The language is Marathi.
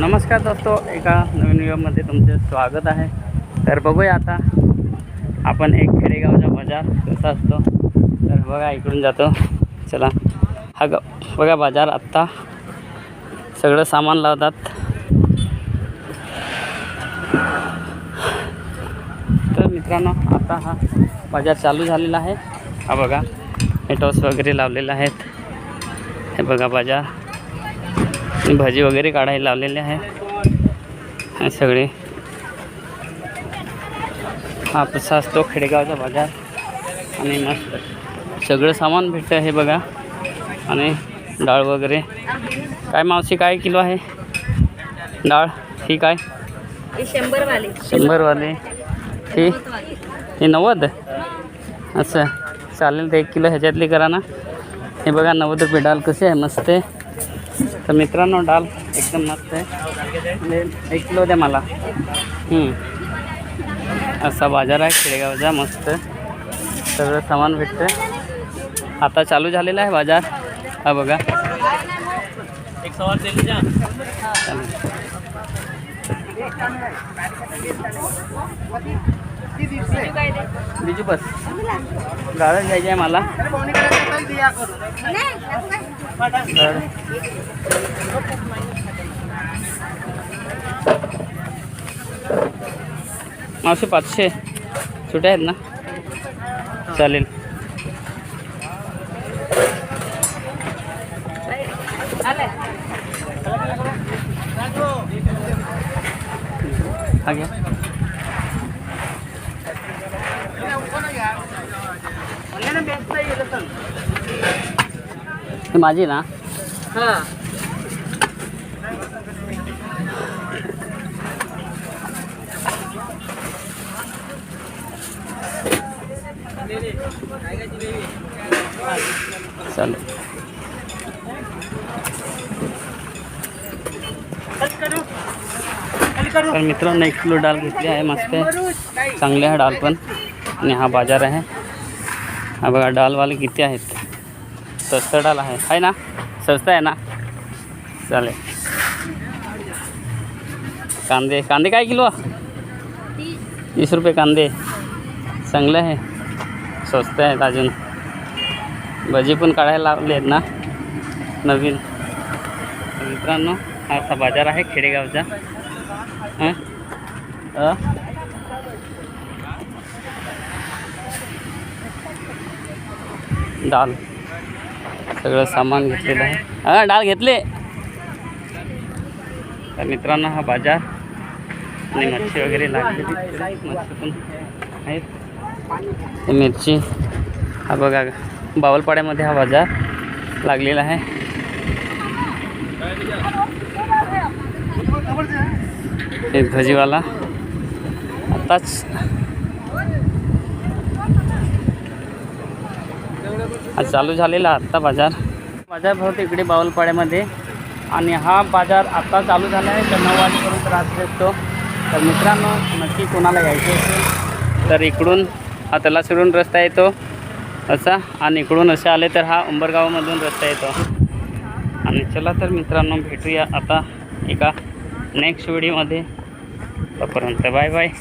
नमस्कार दोस्तो एका नवीन व्हिडिओमध्ये तुमचे स्वागत आहे. तर बघूया आता आपण एक खेडेगावचा बाजार कसा असतो. तर बघा इकडून जातो. चला. हा ग बघा बाजार आत्ता. सगळं सामान लावतात. तर मित्रांनो आता हा बाजार चालू झालेला आहे. हा बघा मेटॉस वगैरे लावलेले आहेत. हे बघा बाजार. भाजी वगैरे काढायला लावलेले आहे. हे सगळे. हा कसा असतो खेडेगावचा बाजार. आणि मस्त. सगळं सामान भेटतं हे बघा. आणि डाळ वगैरे. काय मावशी काय किलो आहे? डाळ ही काय? हे शंभर वाले शंभरवाले. ही? ही नव्वद? असं. चालेल तर एक किलो ह्याच्यातली करा ना. हे बघा नव्वद रुपये डाल कसे आहे? मस्त आहे. तर मित्रांनो डाल एकदम मस्त आहे. एक किलो द्या मला. असा बाजार आहे खेडेगावचा मस्त. सगळं सामान भेटतं आता चालू झालेला आहे बाजार. हा बघा. एक चालेल. बिजू बस. गाळण घ्यायची आहे मला. तर पाचशे. छोटे आहेत ना? चालेल. हा घ्या ही माझी ना चालेल तर मित्रांनो एक किलो डाळ घेतली आहे मस्त आहे चांगली डाळ पण आणि हा बाज़ार हा। बघा डालवाले किती आहेत स्वस्त डाल आहे आहे ना? स्वस्त आहे ना? चालेल कांदे। कांदे काय किलो? तीस रुपये कांदे। चांगले आहे स्वस्त आहेत अजून भजी पण ना। नवीन। तर मित्रांनो असा बाज़ार आहे खेडेगावचा। हं? अ? डाल सगळं सामान घेतलेलं आहे. हां डाळ घेतले. तर मित्रांनो हा बाजार. आणि मच्छी वगैरे लागलेली. मच्छी पण आहेत. मिरची. हा बघा बावलपाड्यामध्ये हा बाजार लागलेला आहे. हे भजीवाला. आताच. आज चालू झालेला आत्ता बाजार. बाजार भरतो इकडे बावलपाड्यामध्ये. आणि हा बाजार आत्ता चालू झाला आहे. तर नऊ वाजेपर्यंत रात्री असतो तर मित्रांनो नक्की कोणाला यायचे असेल तर इकडून हा त्याला सोडून रस्ता येतो. असा. आणि इकडून असे आले तर हा उंबरगावमधून रस्ता येतो. आणि चला तर मित्रांनो भेटूया आता एका नेक्स्ट व्हिडिओमध्ये Paparanta, bye bye.